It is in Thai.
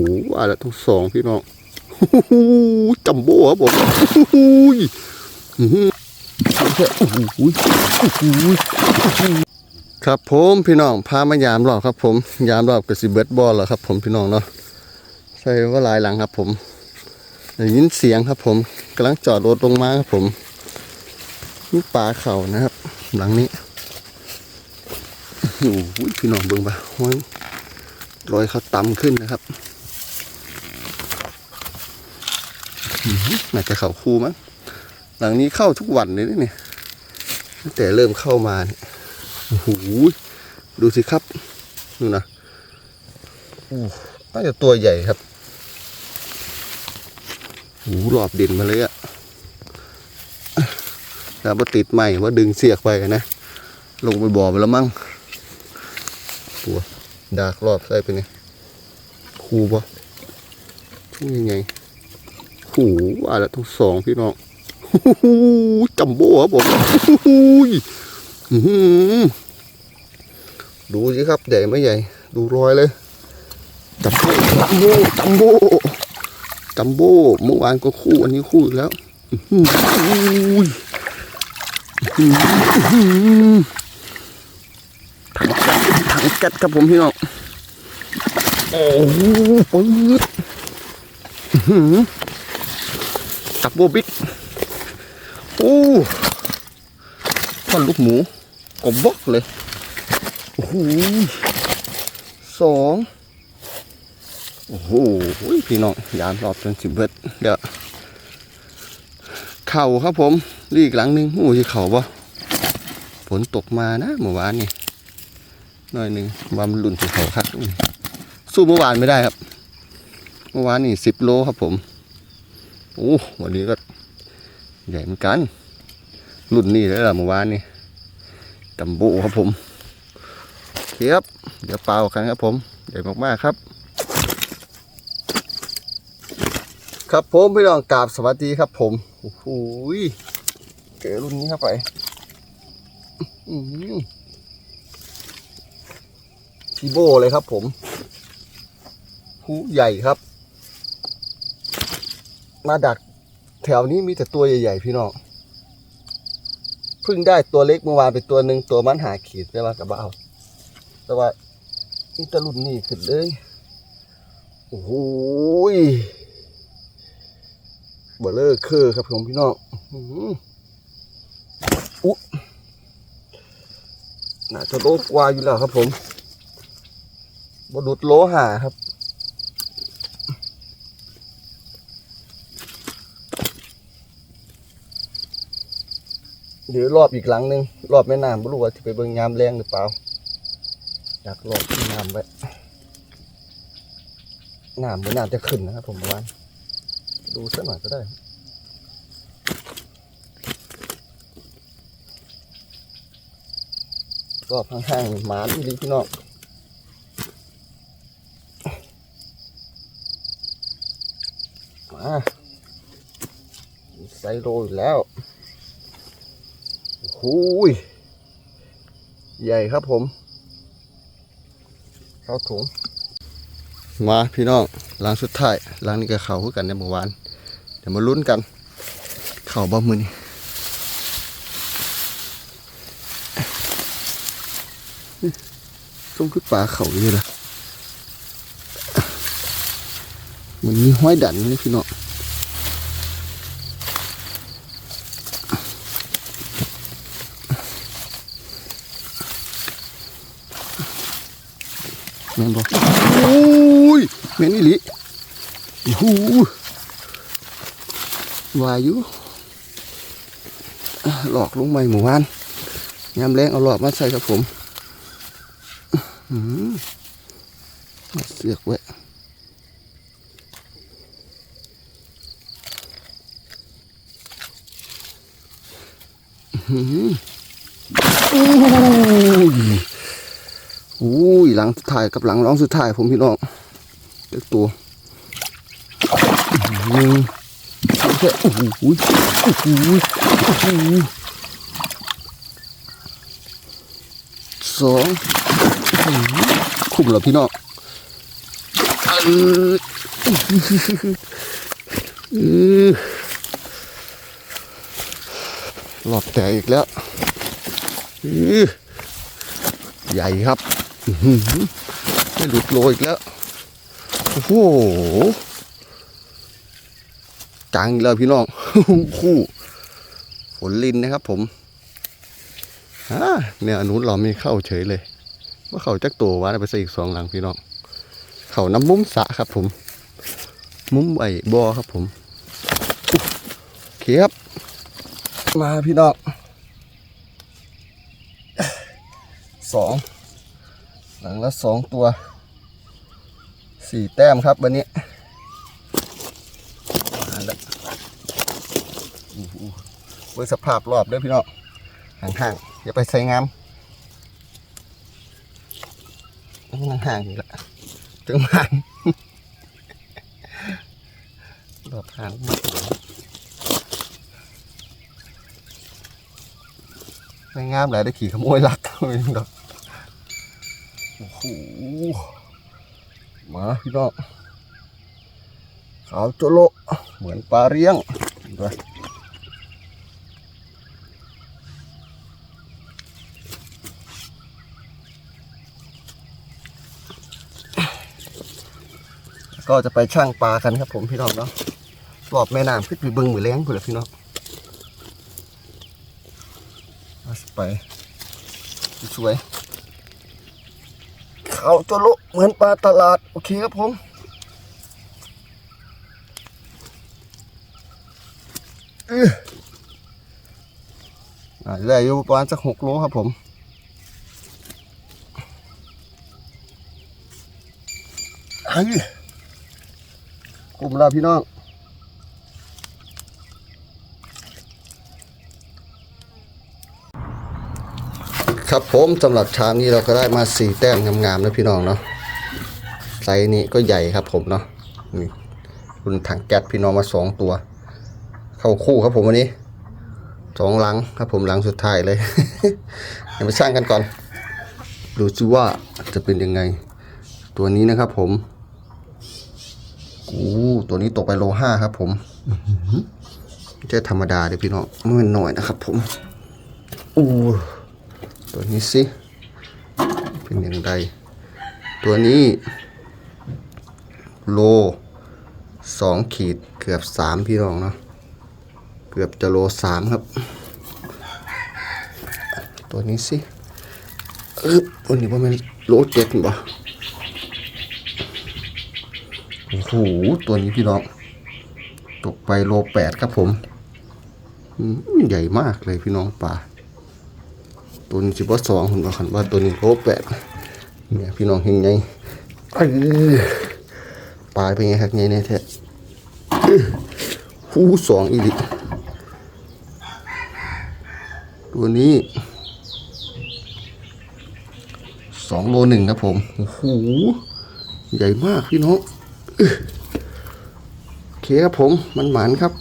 โอ้โหว่าล้วทั้งสองพี่น้องโอ้จัมโบ้ครับผมโอ้โหอื้อหือโอ้โหโอ้โหครับผมพี่น้องพามายามรอบครับ ผม ยามรอบกับสิเบิร์ดบอลแล้วครับ ผมพี่น้องเนาะใส่ว่าหลายหลังครับ ผมได้ยินเสียงครับ ผมกำลังจอดรถลงมาครับ ผมมีปลาเขานะครับ หลังนี้โอ้โหพี่น้องเบิ่งไปห้อยรอยเขาต่ำขึ้นนะครับอื้อหือ น่าจะเข่าคู่มั้งหลังนี้เข้าทุกวันเลยนะเนี่ยตั้งแต่เริ่มเข้ามาเนี่ยโอ้โหดูสิครับดูนะโอ้น่าจะตัวใหญ่ครับโอ้หรอบเด่นมาเลยอะแล้วมาติดใหม่ว่าดึงเสียกไปนะ ลงไปบ่อไปแล้วมั้งตัวดากรอบใส่ไปเนี่ยคูปะช่วยยังไง หูว่าแล้วทั้งสองพี่น้องโอ้โหจัมโบ้ครับผมหอื้อหือดูสิครับใหญ่ไม่ใหญ่ ดูรอยเลยจัมโบ้จัมโบ้จัมโบ้จัมโบ้เมื่อวานก็คู่อันนี้คู่แล้วอื้อหืออื้อหือถังแก๊สถังแก๊สครับผมพี่น้องโอ้โหปืด จับโบบิกโอ้ท่อนลูกหมูกบบอกเลยโอ้โหสองโอ้โหพี่น้องยานรอบจนสิบเบิดเดี๋ยวเข่าครับผมรีอีกหลังหนึงโอ้ยเข่าปะฝนตกมานะเมื่อวานนี่หน่อยหนึ่งวามนหลุ่นถึงเขาคักสู้เมื่อวานไม่ได้ครับ เมื่อวานนี่สิบโลครับผม โอ้วันนี้ก็ใหญ่เหมือนกัน รุ่นนี้เลยล่ะเมื่อวานนี่จัมโบ้ครับผมเคครับเดี๋ยวเปล่ากันครับผม ใหญ่มากๆครับ ครับผมพี่น้องกราบสวัสดีครับผมโอ้โหเจอรุ่นนี้เข้าไปทีโบเลยครับผมหูใหญ่ครับ มาดักแถวนี้มีแต่ตัวใหญ่ ๆ พี่น้องเพิ่งได้ตัวเล็กเมื่อวานเป็นตัวหนึ่งตัวมันหาขีดได้มากับเบ้าแต่ว่านี่ตะลุ่นนี่ขึ้นเลยโอ้โหเบลเลอร์คือครับผมพี่น้องอุ๊น่าจะโลกว่าอยู่แล้วครับผมบดุดโลหะครับ เดี๋ยวรอบอีกหลังหนึ่งรอบแม่น้ำไม่รู้ว่าจะไปเบิ่งยามแรงหรือเปล่าอยากรอบที่น้ำไว้น้ำเหมือนน้ำจะขึ้นนะครับผมวานดูสักหน่อยก็ได้รอบข้างๆหมาอีหลีพี่น้องมาไซโรยแล้ว หยใหญ่ครับผมเข้าถุง มาพี่น้องล้างสุดท้ายล้างนี่ก็เข่าคือกันในเมื่อวาน เดี๋ยวมาลุ้นกัน เข่าบ่มือนี่ต้องคือปลาเข่าอยู่ละมันมีห้อยดันเลยพี่น้อง ม่นบอกโอ้ยแม่นอี่ลิโอ้โหวาอยุหลอกลงใหม่หมู่บ้านยามแรงเอาหลอกมาใส่ครับผมหืมาเสือกไว้โอ้ย อุ้ยหลังสุดท้ายกับหลังร้องสุดท้ายผมพี่น้องเลือกตัวหนึ่งแค่โอ้โหโอ้โหโอ้โหสองคุ้มแล้วพี่น้องหลอดแตกอีกแล้วใหญ่ครับ ไม่หลุดโลอีกแล้ว โอ้โหจังอีกแล้วพี่น้อง คู่ ฝนลินนะครับผมอ่าเนี่ยอนุนเราไม่เข้าเฉยเลยว่าเขาจักตัววะไปใส่อีกสองหลังพี่น้อง เขาน้ำมุ้มสะครับผม มุ้มไอบอครับผมเคครับมาพี่น้องสอง หลังละสองตัวสี่แต้มครับวันนี้มาแล้วอู้หูเบิ่งสภาพรอบเด้อพี่น้องห่างๆอย่าไปใส่งามห่างๆอีกและถึงห่างรอบห่างมากไม่งามหลายได้ขี่ขโมยลักไม่ดอก โอ้โหมาพี่น้องขาวโจโลเหมือนปลาเลี้ยงด้วยก็จะไปช่างปลากันครับผมพี่น้องเนาะรอบแม่น้ำขึ้นไปบึงมือเลี้ยงพุ่นละพี่น้องเอาสไป สวยาตัวโลเหมือนปลาตลาด โอเคครับผมอ่าได้อยู่ประมาณสักหกโลครับผมเฮ้ยกลุ่มเราพี่น้อง ครับผมสำหรับชามนี้เราก็ได้มาสี่แต้มงามๆนะพี่น้องเนาะไซส์นี้ก็ใหญ่ครับผมเนาะนี่รุ่นถังแก๊สพี่น้องมาสองตัว เข้าคู่ครับผมวันนี้สองหลังครับผมหลังสุดท้ายเลยเดี๋ยวมาช่างกันก่อน ดูซิว่าจะเป็นยังไง ตัวนี้นะครับผมโอ้ตัวนี้ตกไปโลห้าครับผมไม่ใช่ธรรมดาเดี๋ยพี่น้องไม่เป็นหน่อยนะครับผมอู้ ตัวนี้สิ เป็นอย่างไร ตัวนี้โลสองขีดเกือบสามพี่น้องเนาะเกือบจะโลสามครับ ตัวนี้สิอึ๊บวันนี้ว่ามันโลเจ็ดบ่โอ้โหตัวนี้พี่น้อง ตกไปโลแปดครับผมอืมใหญ่มากเลยพี่น้องป่า ตัวนี้สิบสองผมว่าคันว่าตัวนี้โลแปดเนี่ยพี่น้องเห็นไงปลายเป็นไงครับไงเนี่ยแท้อื้อหูสองอีดิตัวนี้สองโลหนึ่งครับผมโอ้โหใหญ่มากพี่น้องโอเคครับผมมันหมานครับ